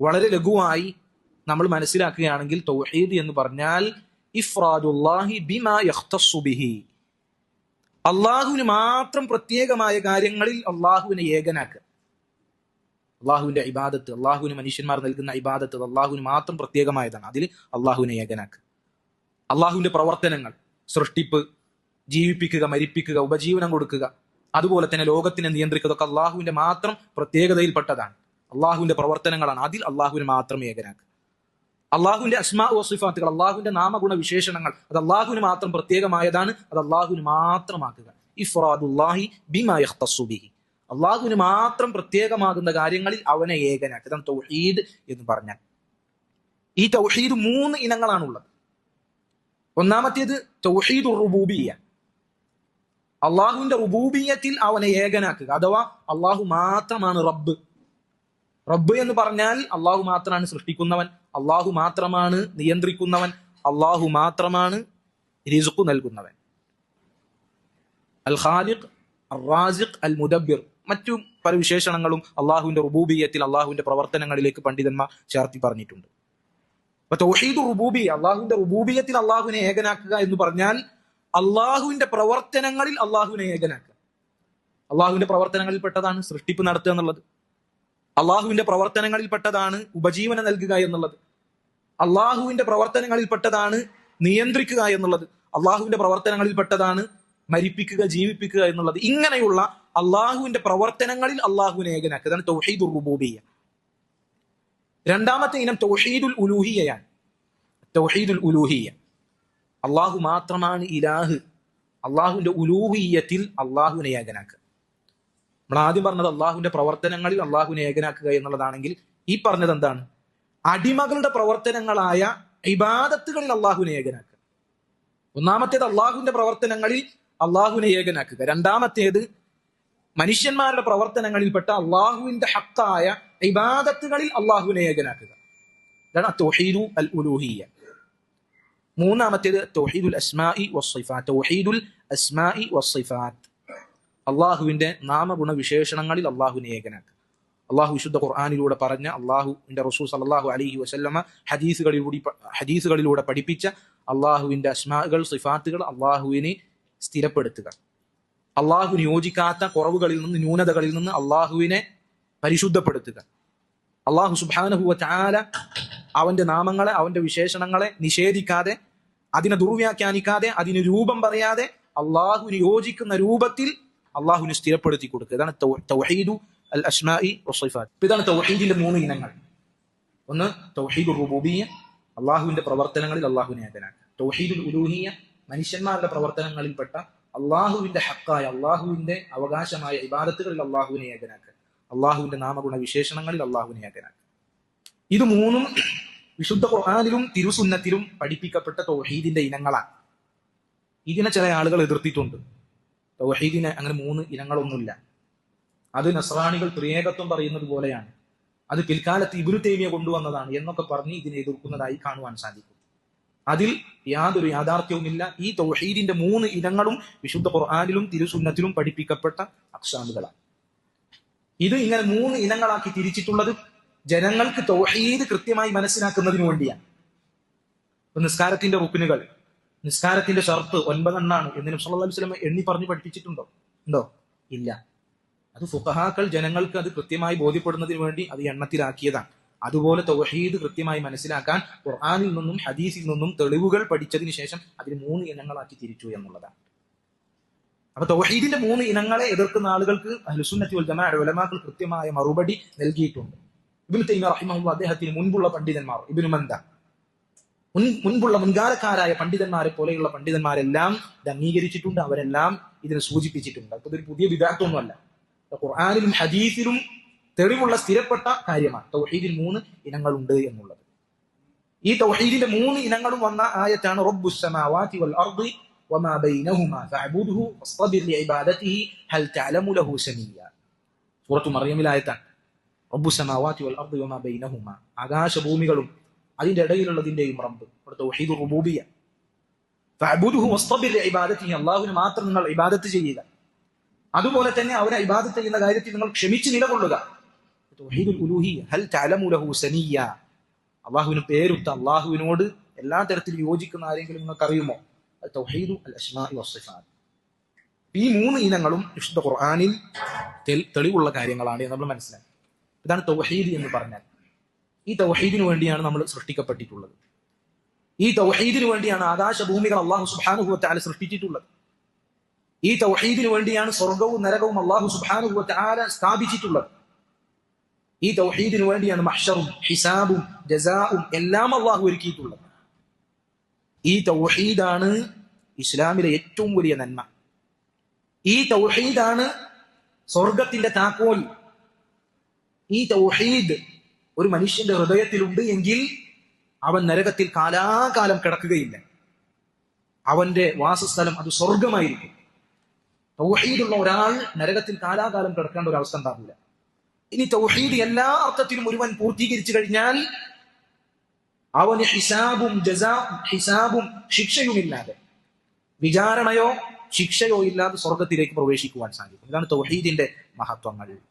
വളരെ ലഘുവായി നമ്മൾ മനസ്സിലാക്കുകയാണെങ്കിൽ തൗഹീദ് എന്ന് പറഞ്ഞാൽ ഇഫ്രാദുല്ലാഹി ബിമാ യഖ്തസ്സു ബിഹി. അള്ളാഹുവിന് മാത്രം പ്രത്യേകമായ കാര്യങ്ങളിൽ അള്ളാഹുവിനെ ഏകനാക്കുക. അള്ളാഹുവിന്റെ ഇബാദത്ത് അള്ളാഹുവിന് മനുഷ്യന്മാർ നൽകുന്ന ഇബാദത്ത് അള്ളാഹുവിന് മാത്രം പ്രത്യേകമായതാണ്. അതിൽ അള്ളാഹുവിനെ ഏകനാക്കുക. അള്ളാഹുവിന്റെ പ്രവർത്തനങ്ങൾ സൃഷ്ടിപ്പ് ജീവിപ്പിക്കുക മരിപ്പിക്കുക ഉപജീവനം കൊടുക്കുക അതുപോലെ തന്നെ ലോകത്തിനെ നിയന്ത്രിക്കുക അള്ളാഹുവിന്റെ മാത്രം പ്രത്യേകതയിൽപ്പെട്ടതാണ്. അള്ളാഹുവിന്റെ പ്രവർത്തനങ്ങളാണ്. അതിൽ അള്ളാഹുവിനെ മാത്രം ഏകനാക്കുക. അള്ളാഹുവിന്റെ അസ്മാ വസിഫാത്തുകൾ അള്ളാഹുവിന്റെ നാമഗുണ വിശേഷണങ്ങൾ അത് അള്ളാഹുവിന് മാത്രം പ്രത്യേകമായതാണ് അത് അള്ളാഹുവിന് മാത്രമാക്കുക. ഇഫ്റാദുല്ലാഹി ബിമാസുബിഹി അള്ളാഹുവിന് മാത്രം പ്രത്യേകമാകുന്ന കാര്യങ്ങളിൽ അവനെ ഏകനാക്കുക. ഇതാണ് തൗഹീദ് എന്ന് പറഞ്ഞാൽ. ഈ തൗഹീദ് മൂന്ന് ഇനങ്ങളാണുള്ളത് ഒന്നാമത്തേത് തൗഹീദ് റുബൂബിയ അള്ളാഹുവിന്റെ റുബൂബിയത്തിൽ അവനെ ഏകനാക്കുക. അഥവാ അള്ളാഹു മാത്രമാണ് റബ്ബ്. റബ്ബ് എന്ന് പറഞ്ഞാൽ അള്ളാഹു മാത്രമാണ് സൃഷ്ടിക്കുന്നവൻ അള്ളാഹു മാത്രമാണ് നിയന്ത്രിക്കുന്നവൻ അള്ളാഹു മാത്രമാണ് റിസുക്കു നൽകുന്നവൻ. അൽ ഖാലിഖ് അൽ റാസിഖ് അൽ മുദബ്ബിർ മറ്റു പല വിശേഷണങ്ങളും അള്ളാഹുവിന്റെ റുബൂബിയത്തിൽ അള്ളാഹുവിന്റെ പ്രവർത്തനങ്ങളിലേക്ക് പണ്ഡിതന്മാർ ചേർത്തി പറഞ്ഞിട്ടുണ്ട്. അപ്പൊ തൗഹീദ് റുബൂബി അള്ളാഹുവിന്റെ റുബൂബിയത്തിൽ അള്ളാഹുവിനെ ഏകനാക്കുക എന്ന് പറഞ്ഞാൽ അള്ളാഹുവിന്റെ പ്രവർത്തനങ്ങളിൽ അള്ളാഹുവിനെ ഏകനാക്കുക. അള്ളാഹുവിന്റെ പ്രവർത്തനങ്ങളിൽ പെട്ടതാണ് സൃഷ്ടിപ്പ് നടത്തുക എന്നുള്ളത്. അള്ളാഹുവിന്റെ പ്രവർത്തനങ്ങളിൽപ്പെട്ടതാണ് ഉപജീവനം നൽകുക എന്നുള്ളത്. അള്ളാഹുവിന്റെ പ്രവർത്തനങ്ങളിൽ പെട്ടതാണ് നിയന്ത്രിക്കുക എന്നുള്ളത്. അള്ളാഹുവിന്റെ പ്രവർത്തനങ്ങളിൽ പെട്ടതാണ് മരിപ്പിക്കുക ജീവിപ്പിക്കുക എന്നുള്ളത്. ഇങ്ങനെയുള്ള അള്ളാഹുവിന്റെ പ്രവർത്തനങ്ങളിൽ അള്ളാഹുവിനെ ഏകനാക്കുക. അതാണ് തൗഹീദുർ റുബൂബിയ. രണ്ടാമത്തെ ഇനം തൗഹീദുൽ ഉലൂഹിയയാണ്. തൗഹീദുൽ ഉലൂഹിയ. അള്ളാഹു മാത്രമാണ് ഇലാഹ്. അള്ളാഹുവിന്റെ ഉലൂഹിയത്തിൽ അള്ളാഹുവിനെ ഏകനാക്കുക. നമ്മൾ ആദ്യം പറഞ്ഞത് അള്ളാഹുവിന്റെ പ്രവർത്തനങ്ങളിൽ അള്ളാഹുവിനെ ഏകനാക്കുക എന്നുള്ളതാണെങ്കിൽ ഈ പറഞ്ഞത് എന്താണ്? അടിമകളുടെ പ്രവർത്തനങ്ങളായ ഇബാദത്തുകളിൽ അള്ളാഹുവിനെ ഏകനാക്കുക. ഒന്നാമത്തേത് അള്ളാഹുവിന്റെ പ്രവർത്തനങ്ങളിൽ അള്ളാഹുവിനെ ഏകനാക്കുക. രണ്ടാമത്തേത് മനുഷ്യന്മാരുടെ പ്രവർത്തനങ്ങളിൽപ്പെട്ട അള്ളാഹുവിന്റെ ഹക്കായ ഇബാദത്തുകളിൽ അള്ളാഹുവിനെ ഏകനാക്കുക. ഇതാണ് തൊഹീദു അൽ ഉലൂഹിയ മൂന്നാമത്തേത് തൗഹീദുൽ അസ്മാഇ വസ്സിഫാത്ത്. തൗഹീദുൽ അസ്മാഇ വസ്സിഫാത്ത്. അള്ളാഹുവിന്റെ നാമഗുണ വിശേഷണങ്ങളിൽ അള്ളാഹുവിനെ ഏകനാക്കുക. അള്ളാഹു വിശുദ്ധ ഖുർആാനിലൂടെ പറഞ്ഞ അള്ളാഹുവിന്റെ റസൂൽ സല്ലാഹു അലഹി വസല്ലമ ഹദീസുകളിലൂടെ ഹദീസുകളിലൂടെ പഠിപ്പിച്ച അള്ളാഹുവിന്റെ അസ്മാകൾ സിഫാത്തുകൾ അള്ളാഹുവിനെ സ്ഥിരപ്പെടുത്തുക. അള്ളാഹുവിന് യോജിക്കാത്ത കുറവുകളിൽ നിന്ന് ന്യൂനതകളിൽ നിന്ന് അള്ളാഹുവിനെ പരിശുദ്ധപ്പെടുത്തുക. അള്ളാഹു സുബാനഹുവ ചാല അവന്റെ നാമങ്ങളെ അവന്റെ വിശേഷണങ്ങളെ നിഷേധിക്കാതെ അതിനെ ദുർവ്യാഖ്യാനിക്കാതെ അതിന് രൂപം പറയാതെ അള്ളാഹുവിന് യോജിക്കുന്ന രൂപത്തിൽ അള്ളാഹുവിന് സ്ഥിരപ്പെടുത്തി കൊടുക്കുക. ഇതാണ് തൗഹീദു അൽ അസ്മായി ഇതാണ് തൗഹീദിന്റെ മൂന്ന് ഇനങ്ങൾ. ഒന്ന് തൗഹീദ് റുബൂബിയ അള്ളാഹുവിന്റെ പ്രവർത്തനങ്ങളിൽ അള്ളാഹുവിനെ ഏകനാക്കുക. തൗഹീദുൽ ഉലൂഹിയ മനുഷ്യന്മാരുടെ പ്രവർത്തനങ്ങളിൽപ്പെട്ട അള്ളാഹുവിന്റെ ഹക്കായ അള്ളാഹുവിന്റെ അവകാശമായ ഇബാദത്തുകളിൽ അള്ളാഹുവിനെ ഏകനാക്കുക. അള്ളാഹുവിന്റെ നാമഗുണ വിശേഷണങ്ങളിൽ അള്ളാഹുവിനെ ഏകനാക്കുക. ഇത് മൂന്നും വിശുദ്ധ ഖുർആാനിലും തിരുസുന്നത്തിലും പഠിപ്പിക്കപ്പെട്ട തൗഹീദിന്റെ ഇനങ്ങളാണ്. ഇതിനെ ചില ആളുകൾ എതിർത്തിട്ടുണ്ട്. തൗഹീദിന് അങ്ങനെ മൂന്ന് ഇനങ്ങളൊന്നുമില്ല. അത് നസ്രാണികൾ ത്രിയേകത്വം പറയുന്നത് പോലെയാണ്. അത് പിൽക്കാലത്ത് ഇബുരു തേമിയ കൊണ്ടുവന്നതാണ് എന്നൊക്കെ പറഞ്ഞ് ഇതിനെ എതിർക്കുന്നതായി കാണുവാൻ സാധിക്കും. അതിൽ യാതൊരു യാഥാർത്ഥ്യവുമില്ല. ഈ തൗഹീദിന്റെ മൂന്ന് ഇനങ്ങളും വിശുദ്ധ ഖുർആാനിലും തിരുസുന്നത്തിലും പഠിപ്പിക്കപ്പെട്ട അക്ഷാമുകളാണ്. ഇത് ഇങ്ങനെ മൂന്ന് ഇനങ്ങളാക്കി തിരിച്ചിട്ടുള്ളത് ജനങ്ങൾക്ക് തൗഹീദ് കൃത്യമായി മനസ്സിലാക്കുന്നതിന് വേണ്ടിയാണ്. നിസ്കാരത്തിന്റെ റുക്കിനുകൾ നിസ്കാരത്തിന്റെ ഷർത്ത് ഒൻപതെണ്ണാണ് എന്നിനും സല്ലല്ലാഹു അലൈഹി വസല്ലം എണ്ണി പറഞ്ഞു പഠിപ്പിച്ചിട്ടുണ്ടോ? ഉണ്ടോ? ഇല്ല. അത് ഫുഖഹാക്കൾ ജനങ്ങൾക്ക് അത് കൃത്യമായി ബോധ്യപ്പെടുന്നതിന് വേണ്ടി അത് എണ്ണത്തിലാക്കിയതാണ്. അതുപോലെ തൗഹീദ് കൃത്യമായി മനസ്സിലാക്കാൻ ഖുർആനിൽ നിന്നും ഹദീസിൽ നിന്നും തെളിവുകൾ പഠിച്ചതിന് ശേഷം അതിന് മൂന്ന് ഇനങ്ങളാക്കി തിരിച്ചു എന്നുള്ളതാണ്. അപ്പൊ തൗഹീദിന്റെ മൂന്ന് ഇനങ്ങളെ എതിർക്കുന്ന ആളുകൾക്ക് അഹ്ലുസുന്നത്തി വൽ ജമാഅ ഉലമാക്കൾ കൃത്യമായ മറുപടി നൽകിയിട്ടുണ്ട്. ഇബ്നു തൈമ റഹിമഹുള്ള അദ്ദേഹത്തിന് മുൻപുള്ള പണ്ഡിതന്മാർ ഇബ്നു മന്ദ. മുൻ മുൻപുള്ള മുൻകാലക്കാരായ പണ്ഡിതന്മാരെ പോലെയുള്ള പണ്ഡിതന്മാരെല്ലാം ഇത് അംഗീകരിച്ചിട്ടുണ്ട്. അവരെല്ലാം ഇതിനെ സൂചിപ്പിച്ചിട്ടുണ്ട്. അപ്പൊ ഇതൊരു പുതിയ വിദാർത്ഥമൊന്നുമല്ല ഖുർആാനിലും ഹദീസിലും തെളിവുള്ള സ്ഥിരപ്പെട്ട കാര്യമാണ്. തൗഹീദിൽ മൂന്ന് ഇനങ്ങളുണ്ട് എന്നുള്ളത്. ഈ തൗഹീദിന്റെ മൂന്ന് ഇനങ്ങളും വന്ന ആയത്താണ് റബ്ബുസ് സമാവാതി വൽ അർദി വമാ ബൈനഹുമാ ഹൽ തഅലമു ലഹു സൂറത്തു ആയത്താണ്. വൽ അർദി വമാ ബൈനഹുമാ. ആകാശഭൂമികളും അതിന്റെ ഇടയിലുള്ളതിന്റെയും റബ്ബ് അവിടുത്തെ തൗഹീദ് റുബൂബിയ. അള്ളാഹുവിന് മാത്രം നിങ്ങൾ ഇബാദത്ത് ചെയ്യുക. അതുപോലെ തന്നെ അവരെ ഇബാദത്ത് ചെയ്യുന്ന കാര്യത്തിൽ നിങ്ങൾ ക്ഷമിച്ച് നിലകൊള്ളുക. അള്ളാഹുവിന് പേരുത്ത അള്ളാഹുവിനോട് എല്ലാ തരത്തിലും യോജിക്കുന്ന ആരെങ്കിലും നിങ്ങൾക്ക് അറിയുമോ അൽ ഈ മൂന്ന് ഇനങ്ങളും വിശുദ്ധ ഖുർആാനിൽ തെളിവുള്ള കാര്യങ്ങളാണ് നമ്മൾ മനസ്സിലാക്കി. ഇതാണ് തൗഹീദ് എന്ന് പറഞ്ഞാൽ. ഈ തൗഹീദിനു വേണ്ടിയാണ് നമ്മൾ സൃഷ്ടിക്കപ്പെട്ടിട്ടുള്ളത്. ഈ തൗഹീദിനു വേണ്ടിയാണ് ആകാശഭൂമികൾ അള്ളാഹു സുബ്ഹാനഹു വതആല സൃഷ്ടിച്ചിട്ടുള്ളത്. ഈ തൗഹീദിനു വേണ്ടിയാണ് സ്വർഗവും നരകവും അള്ളാഹു സുബ്ഹാനഹു വതആല സ്ഥാപിച്ചിട്ടുള്ളത്. ഈ തൗഹീദിനു വേണ്ടിയാണ് മഹ്ഷറും ഹിസാബും ജസാവും എല്ലാം അള്ളാഹു ഒരുക്കിയിട്ടുള്ളത്. ഈ തൗഹീദാണ് ഇസ്ലാമിലെ ഏറ്റവും വലിയ നന്മ. ഈ തൗഹീദാണ് സ്വർഗത്തിന്റെ താക്കോൽ. ഈ തൗഹീദ് ഒരു മനുഷ്യന്റെ ഹൃദയത്തിലുണ്ട് എങ്കിൽ അവൻ നരകത്തിൽ കാലാകാലം കിടക്കുകയില്ല. അവന്റെ വാസസ്ഥലം അത് സ്വർഗമായിരിക്കും തൗഹീദുള്ള ഒരാൾ നരകത്തിൽ കാലാകാലം കിടക്കേണ്ട ഒരു അവസ്ഥ ഉണ്ടാവില്ല. ഇനി തൗഹീദ് എല്ലാ അർത്ഥത്തിലും ഒരുവൻ പൂർത്തീകരിച്ചു കഴിഞ്ഞാൽ അവന് ഹിസാബും ജസാ ഹിസാബും ശിക്ഷയുമില്ലാതെ വിചാരണയോ ശിക്ഷയോ ഇല്ലാതെ സ്വർഗത്തിലേക്ക് പ്രവേശിക്കുവാൻ സാധിക്കും. ഇതാണ് തൗഹീദിന്റെ മഹത്വങ്ങൾ.